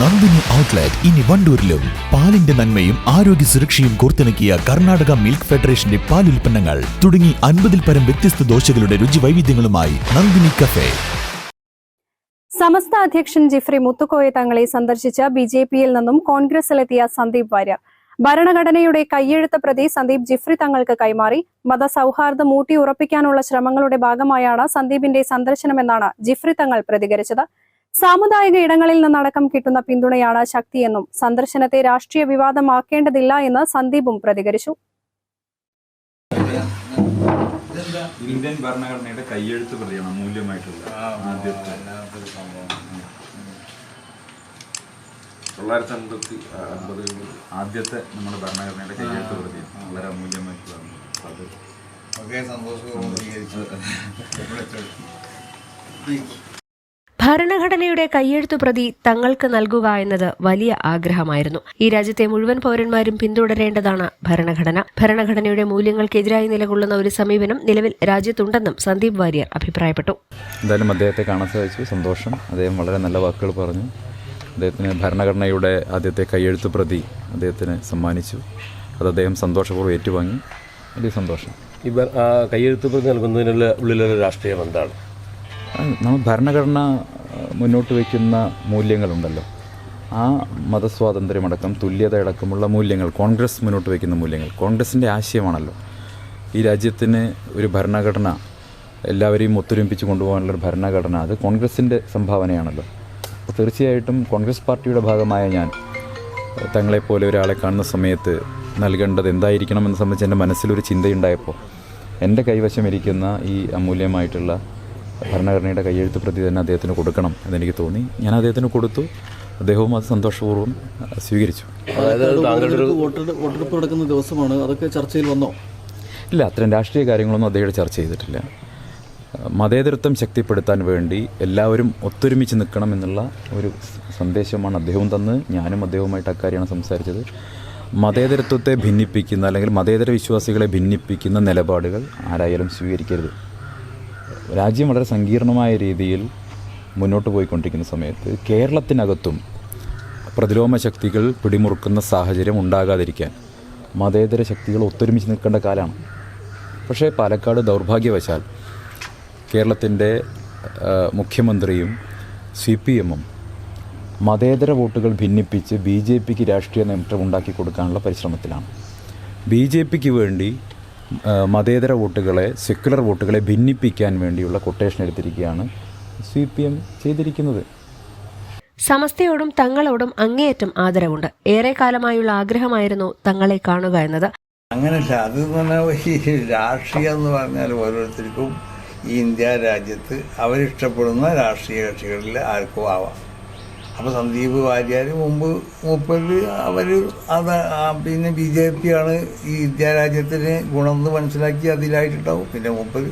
Nandini outlet ഇനി വണ്ടൂരിലും. പാലിന്റെ നന്മയും ആരോഗ്യ സുരക്ഷയും കോർത്തിണക്കിയ കർണാടക മിൽക്ക് ഫെഡറേഷന്റെ പാൽ ഉൽപ്പന്നങ്ങൾ തുടങ്ങി അൻപതിൽ പരം വ്യത്യസ്ത ദോശകളുടെ രുചി വൈവിധ്യങ്ങളുമായി നന്ദിനി കഫേ. സമസ്ത അധ്യക്ഷൻ ജിഫ്രി മുത്തുക്കോയ തങ്ങളെ സന്ദർശിച്ച ബി ജെ പിയിൽ നിന്നും കോൺഗ്രസിലെത്തിയ സന്ദീപ് വാര്യർ. ഭരണഘടനയുടെ കയ്യെഴുത്ത പ്രതി സന്ദീപ് ജിഫ്രി തങ്ങൾക്ക് കൈമാറി. മതസൗഹാർദ്ദം ഊട്ടിയുറപ്പിക്കാനുള്ള ശ്രമങ്ങളുടെ ഭാഗമായാണ് സന്ദീപിന്റെ സന്ദർശനമെന്നാണ് ജിഫ്രി തങ്ങൾ പ്രതികരിച്ചത്. സാമുദായിക ഇടങ്ങളിൽ നിന്നടക്കം കിട്ടുന്ന പിന്തുണയാണ് ശക്തിയെന്നും സന്ദർശനത്തെ രാഷ്ട്രീയ വിവാദമാക്കേണ്ടതില്ല എന്ന് സന്ദീപും പ്രതികരിച്ചു. ഇന്ത്യൻ ഭരണഘടനയുടെ കയ്യെഴുത്ത് പ്രതിയാണ് മൂല്യമായിട്ടുള്ള ആദ്യത്തെ. തൊള്ളായിരത്തി അൻപത്തി അൻപതുകളിൽ ആദ്യത്തെ നമ്മുടെ ഭരണഘടനയുടെ കയ്യെഴുത്ത് പ്രതിയാണ്. വളരെ അമൂല്യമായിട്ടുള്ളതാണ് അത്. ഒക്കെ സന്തോഷപൂർവം ഭരണഘടനയുടെ കയ്യെഴുത്തു പ്രതി തങ്ങൾക്ക് നൽകുക എന്നത് വലിയ ആഗ്രഹമായിരുന്നു. ഈ രാജ്യത്തെ മുഴുവൻ പൗരന്മാരും പിന്തുടരേണ്ടതാണ് ഭരണഘടന. ഭരണഘടനയുടെ മൂല്യങ്ങൾക്കെതിരായി നിലകൊള്ളുന്ന ഒരു സമീപനം നിലവിൽ രാജ്യത്തുണ്ടെന്നും സന്ദീപ് വാര്യർ അഭിപ്രായപ്പെട്ടു. എന്തായാലും അദ്ദേഹത്തെ കാണാൻ സാധിച്ചു. സന്തോഷം. അദ്ദേഹം വളരെ നല്ല വാക്കുകൾ പറഞ്ഞു. അദ്ദേഹത്തിന് ഭരണഘടനയുടെ ആദ്യത്തെ കയ്യെഴുത്തു പ്രതി അദ്ദേഹത്തിന് സമ്മാനിച്ചു. അത് അദ്ദേഹം സന്തോഷപൂർവം ഏറ്റുവാങ്ങി. വലിയ സന്തോഷം. ഈ കയ്യെഴുത്ത് പ്രതി നൽകുന്നതിനുള്ള ഉള്ളിലൊരു രാഷ്ട്രീയം എന്താണ്? നമ്മൾ ഭരണഘടന മുന്നോട്ട് വയ്ക്കുന്ന മൂല്യങ്ങളുണ്ടല്ലോ. ആ മതസ്വാതന്ത്ര്യമടക്കം തുല്യതയടക്കമുള്ള മൂല്യങ്ങൾ കോൺഗ്രസ് മുന്നോട്ട് വയ്ക്കുന്ന മൂല്യങ്ങൾ കോൺഗ്രസിന്റെ ആശയമാണല്ലോ. ഈ രാജ്യത്തിന് ഒരു ഭരണഘടന എല്ലാവരെയും ഒത്തൊരുമിപ്പിച്ച് കൊണ്ടുപോകാനുള്ള ഒരു ഭരണഘടന അത് കോൺഗ്രസിന്റെ സംഭാവനയാണല്ലോ. അപ്പോൾ തീർച്ചയായിട്ടും കോൺഗ്രസ് പാർട്ടിയുടെ ഭാഗമായ ഞാൻ തങ്ങളെപ്പോലെ ഒരാളെ കാണുന്ന സമയത്ത് നൽകേണ്ടത് എന്തായിരിക്കണം എന്ന് സംബന്ധിച്ച് എന്റെ മനസ്സിലൊരു ചിന്തയുണ്ടായപ്പോൾ എന്റെ കൈവശം ഇരിക്കുന്ന ഈ അമൂല്യമായിട്ടുള്ള ഭരണഘടനയുടെ കയ്യെഴുത്ത് പ്രതി തന്നെ അദ്ദേഹത്തിന് കൊടുക്കണം എന്നെനിക്ക് തോന്നി. ഞാൻ അദ്ദേഹത്തിന് കൊടുത്തു. അദ്ദേഹവും അത് സന്തോഷപൂർവം സ്വീകരിച്ചു. വോട്ടെടുപ്പ് വോട്ടെടുപ്പ് നടക്കുന്ന ദിവസമാണ് അതൊക്കെ ചർച്ചയിൽ വന്നോ? ഇല്ല അത്തരം രാഷ്ട്രീയ കാര്യങ്ങളൊന്നും അദ്ദേഹം ചർച്ച ചെയ്തിട്ടില്ല. മതേതരത്വം ശക്തിപ്പെടുത്താൻ വേണ്ടി എല്ലാവരും ഒത്തൊരുമിച്ച് നിൽക്കണം എന്നുള്ള ഒരു സന്ദേശമാണ് അദ്ദേഹവും തന്ന്. ഞാനും അദ്ദേഹവുമായിട്ട് അക്കാര്യമാണ് സംസാരിച്ചത്. മതേതരത്വത്തെ ഭിന്നിപ്പിക്കുന്ന അല്ലെങ്കിൽ മതേതര വിശ്വാസികളെ ഭിന്നിപ്പിക്കുന്ന നിലപാടുകൾ ആരായാലും സ്വീകരിക്കരുത്. രാജ്യം വളരെ സങ്കീർണമായ രീതിയിൽ മുന്നോട്ട് പോയിക്കൊണ്ടിരിക്കുന്ന സമയത്ത് കേരളത്തിനകത്തും പ്രതിലോമ ശക്തികൾ പിടിമുറുക്കുന്ന സാഹചര്യം ഉണ്ടാകാതിരിക്കാൻ മതേതര ശക്തികൾ ഒത്തൊരുമിച്ച് നിൽക്കേണ്ട കാലമാണ്. പക്ഷേ പാലക്കാട് ദൗർഭാഗ്യവശാൽ കേരളത്തിന്റെ മുഖ്യമന്ത്രിയും സി പി എമ്മും മതേതര വോട്ടുകൾ ഭിന്നിപ്പിച്ച് ബി ജെ പിക്ക് രാഷ്ട്രീയ നേട്ടം ഉണ്ടാക്കി കൊടുക്കാനുള്ള പരിശ്രമത്തിലാണ്. ബി ജെ പിക്ക് വേണ്ടി മതേതര വോട്ടുകളെ സെക്യുലർ വോട്ടുകളെ ഭിന്നിപ്പിക്കാൻ വേണ്ടിയുള്ള കൊട്ടേഷൻ എടുത്തിരിക്കുകയാണ് സി പി എം ചെയ്തിരിക്കുന്നത്. സമസ്തയോടും തങ്ങളോടും അങ്ങേയറ്റം ആദരവുണ്ട്. ഏറെ കാലമായുള്ള ആഗ്രഹമായിരുന്നു തങ്ങളെ കാണുക എന്നത്. അങ്ങനല്ല അത് ഈ രാഷ്ട്രീയം എന്ന് പറഞ്ഞാൽ ഓരോരുത്തർക്കും ഈ ഇന്ത്യ രാജ്യത്ത് അവരിഷ്ടപ്പെടുന്ന രാഷ്ട്രീയ കക്ഷികളിൽ ആർക്കും ആവാം. അപ്പോൾ സന്ദീപ് വാര്യർ മുമ്പ് മൂപ്പര് അവർ അത് പിന്നെ ബി ജെ പി ആണ് ഈ വിദ്യാരാജ്യത്തിന് ഗുണം ഗുണമെന്ന് മനസ്സിലാക്കി അതിലായിട്ടുണ്ടാവും. പിന്നെ മൂപ്പര്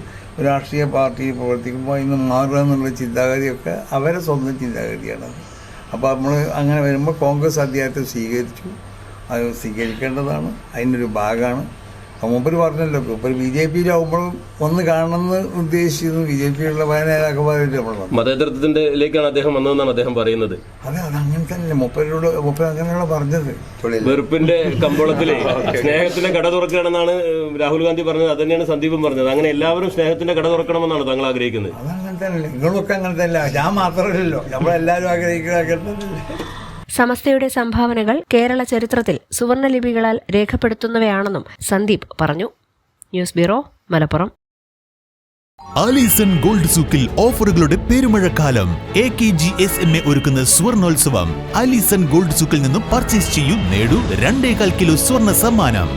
രാഷ്ട്രീയ പാർട്ടിയിൽ പ്രവർത്തിക്കുമ്പോൾ ഇന്ന് മാറുക എന്നുള്ള ചിന്താഗതിയൊക്കെ അവരെ സ്വന്തം ചിന്താഗതിയാണ്. അപ്പോൾ നമ്മൾ അങ്ങനെ വരുമ്പോൾ കോൺഗ്രസ് അദ്ദേഹത്തെ സ്വീകരിച്ചു. അത് സ്വീകരിക്കേണ്ടതാണ്. ഒരു ഭാഗമാണ്. മൂപ്പര് പറഞ്ഞല്ലോ ഇപ്പൊ ബി ജെ പിയിലാവുമ്പോഴും ഒന്ന് കാണണമെന്ന് ഉദ്ദേശിച്ചിരുന്നു. ബി ജെ പിയിലുള്ള വന്നു. മതേതരത്വത്തിന്റെലേക്കാണ് അദ്ദേഹം വന്നതെന്നാണ് അദ്ദേഹം പറയുന്നത്. അതെ അത് അങ്ങനെ തന്നെ മൂപ്പരോട് മൂപ്പർ അങ്ങനെയുള്ള പറഞ്ഞത്. വെറുപ്പിന്റെ കമ്പോളത്തിലെ സ്നേഹത്തിന്റെ കട തുറക്കണമെന്നാണ് രാഹുൽ ഗാന്ധി പറഞ്ഞത്. അത് തന്നെയാണ് സന്ദീപും പറഞ്ഞത്. അങ്ങനെ എല്ലാവരും സ്നേഹത്തിന്റെ കട തുറക്കണമെന്നാണ് താങ്കൾ ആഗ്രഹിക്കുന്നത്. അതങ്ങനെ തന്നെ നിങ്ങളൊക്കെ അങ്ങനെ തന്നെ ഞാൻ മാത്രമല്ലല്ലോ. നമ്മളെല്ലാവരും ആഗ്രഹിക്കണല്ലേ സമസ്തയുടെ സംഭാവനകൾ കേരള ചരിത്രത്തിൽ സുവർണലിപികളാൽ രേഖപ്പെടുത്തുന്നവയാണെന്നും സന്ദീപ് പറഞ്ഞു. News bureau Malappuram. Alison gold സൂക്കിൽ ഓഫറുകളുടെ പെരുമഴക്കാലം. A K G S M A ഒരുക്കുന്ന സ്വർണോത്സവം ആലീസൺ ഗോൾഡ് സൂക്കിൽ നിന്നും പർച്ചേസ് ചെയ്യൂ നേടൂ രണ്ടേകാൽ കിലോ സ്വർണ സമ്മാനം.